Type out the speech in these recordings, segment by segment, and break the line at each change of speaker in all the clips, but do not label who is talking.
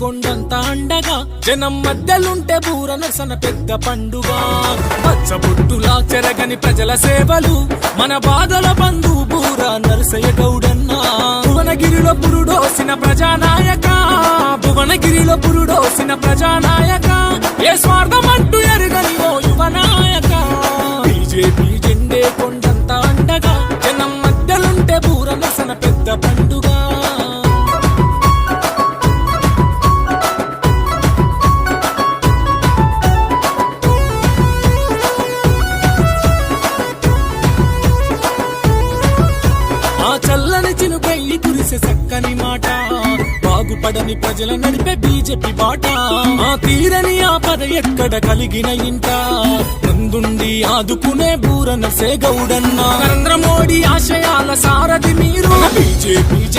కొండంత అండగా జనం మధ్యలుంటే బూర నరసన పెద్ద పండుగ. పచ్చబొట్టులా చెరగని ప్రజల సేవలు మన బాధల బంధు బూర నరసయ్య గౌడన్న. భువనగిరిలో పురుడోసిన ప్రజానాయక భువనగిరిలో పురుడోసిన ప్రజానాయక. చల్లని చినుకల్లి కురిసే చక్కని మాట. బాగుపడని ప్రజల నడిపే బీజేపీ బాట. ఆ తీరని ఆపద ఎక్కడ కలిగిన ఇంట? ముందుండి ఆదుకునే బూరనసే గౌడన్న. నరేంద్ర మోడీ ఆశయాల సారథి మీరు. బీజేపీ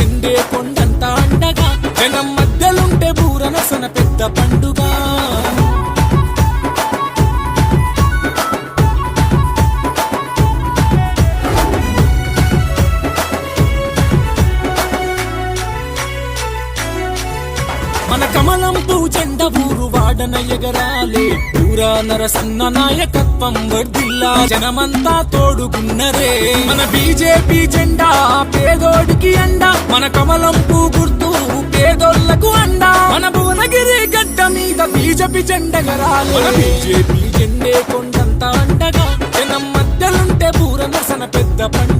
పూ జెండ ఊరు వాడన ఎగరాలే. ఊరా నరసన్న నాయకత్వం వర్దిల్లా జనమంతా తోడుకున్నరే. మన బీజేపీ జెండా పేదోడికి అండ. మన కమలం పూ గుర్తు పేదోళ్ళకు అండ. మన భువనగిరి గడ్డ మీద బీజేపీ జెండగరాలే బీజేపీ జెండే కొండంత అండగా. జనం మధ్యలుంటే పూర నరసన పెద్ద పండుగ.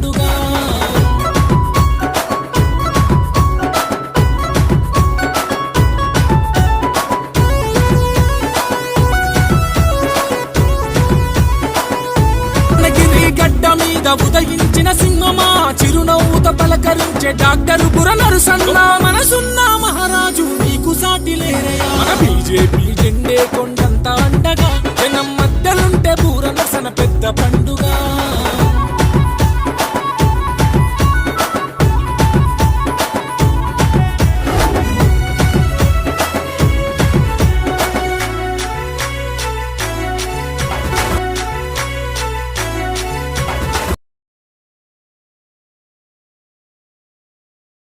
మీద ఉదయించిన సింహమా చిరునవ్వుతో పలకరించే డాక్టర్ బుర నరుసన్న మనసున్న మహారాజు నీకు సాటి లేరే మన బీజేపీ జెండే కొండ